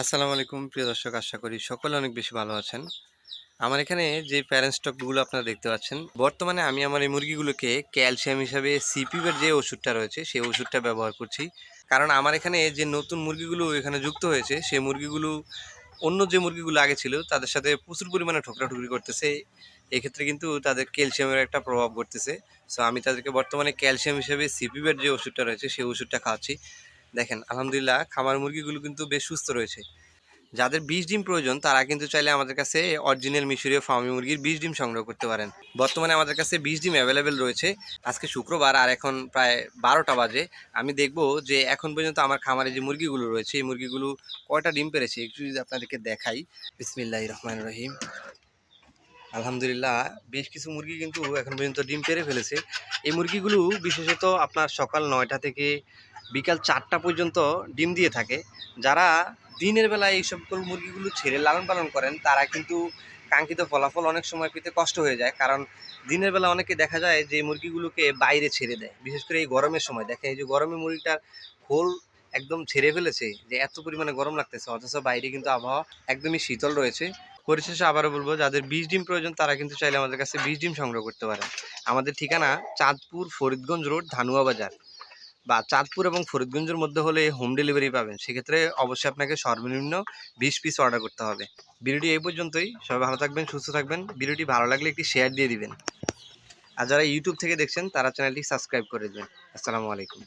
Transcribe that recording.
আসসালামু আলাইকুম, প্রিয় দর্শক। আশা করি সকলে অনেক বেশি ভালো আছেন। আমার এখানে যে প্যারেন্ট স্টকগুলো আপনারা দেখতে পাচ্ছেন, বর্তমানে আমি আমার এই মুরগিগুলোকে ক্যালসিয়াম হিসাবে সিপিবের যে ওষুধটা রয়েছে, সেই ওষুধটা ব্যবহার করছি। কারণ আমার এখানে যে নতুন মুরগিগুলো এখানে যুক্ত হয়েছে, সেই মুরগিগুলো, অন্য যে মুরগিগুলো আগে ছিল, তাদের সাথে প্রচুর পরিমাণে ঠোকরাঠুকরি করতেছে। এক্ষেত্রে কিন্তু তাদের ক্যালসিয়ামের একটা প্রভাব পড়তেছে সো আমি তাদেরকে বর্তমানে ক্যালসিয়াম হিসেবে সিপিবের যে ওষুধটা রয়েছে, সেই ওষুধটা খাওয়াচ্ছি। দেখেন, আলহামদুলিল্লাহ খামার মুরগিগুলো কিন্তু বেশ সুস্থ রয়েছে। যাদের বিষ ডিম প্রয়োজন, তারা কিন্তু চাইলে আমাদের কাছে অরিজিনাল মিশরীয় ফার্মি মুরগির বিষ ডিম সংগ্রহ করতে পারেন। বর্তমানে আমাদের কাছে বিষ ডিম অ্যাভেলেবেল রয়েছে। আজকে শুক্রবার আর এখন প্রায় বারোটা বাজে। আমি দেখব যে এখন পর্যন্ত আমার খামারে যে মুরগিগুলো রয়েছে, এই মুরগিগুলো কয়টা ডিম পেরেছে? একটু যদি আপনাদেরকে দেখাই। বিসমিল্লাহ রহমান রহিম। আলহামদুলিল্লাহ, বেশ কিছু মুরগি কিন্তু এখন পর্যন্ত ডিম পেরে ফেলেছে। এই মুরগিগুলো বিশেষত আপনার সকাল নয়টা থেকে বিকাল চারটা পর্যন্ত ডিম দিয়ে থাকে। যারা দিনের বেলায় এই সকল মুরগিগুলো ছেড়ে লালন পালন করেন, তারা কিন্তু কাঙ্ক্ষিত ফলাফল অনেক সময় পেতে কষ্ট হয়ে যায়। কারণ দিনের বেলা অনেকে দেখা যায় যে মুরগিগুলোকে বাইরে ছেড়ে দেয়। বিশেষ করে এই গরমের সময়। দেখেন এই যে গরমে মুরগিটার খোল একদম ছেড়ে ফেলেছে যে এত পরিমাণে গরম লাগতেছে। অথচ বাইরে কিন্তু আবহাওয়া একদমই শীতল রয়েছে। পরিশেষে আবারও বলব, যাদের বীজ ডিম প্রয়োজন, তারা কিন্তু চাইলে আমাদের কাছে বীজ ডিম সংগ্রহ করতে পারেন। আমাদের ঠিকানা চাঁদপুর ফরিদগঞ্জ রোড, ধানুয়া বাজার। বা চাঁদপুর এবং ফরিদগঞ্জের মধ্যে হলে হোম ডেলিভারি পাবেন। সেক্ষেত্রে অবশ্যই আপনাকে সর্বনিম্ন বিশ পিস অর্ডার করতে হবে। ভিডিওটি এই পর্যন্তই। সবাই ভালো থাকবেন, সুস্থ থাকবেন। ভিডিওটি ভালো লাগলে একটি শেয়ার দিয়ে দিবেন। আর যারা ইউটিউব থেকে দেখছেন, তারা চ্যানেলটি সাবস্ক্রাইব করে দেবেন। আসসালামু আলাইকুম।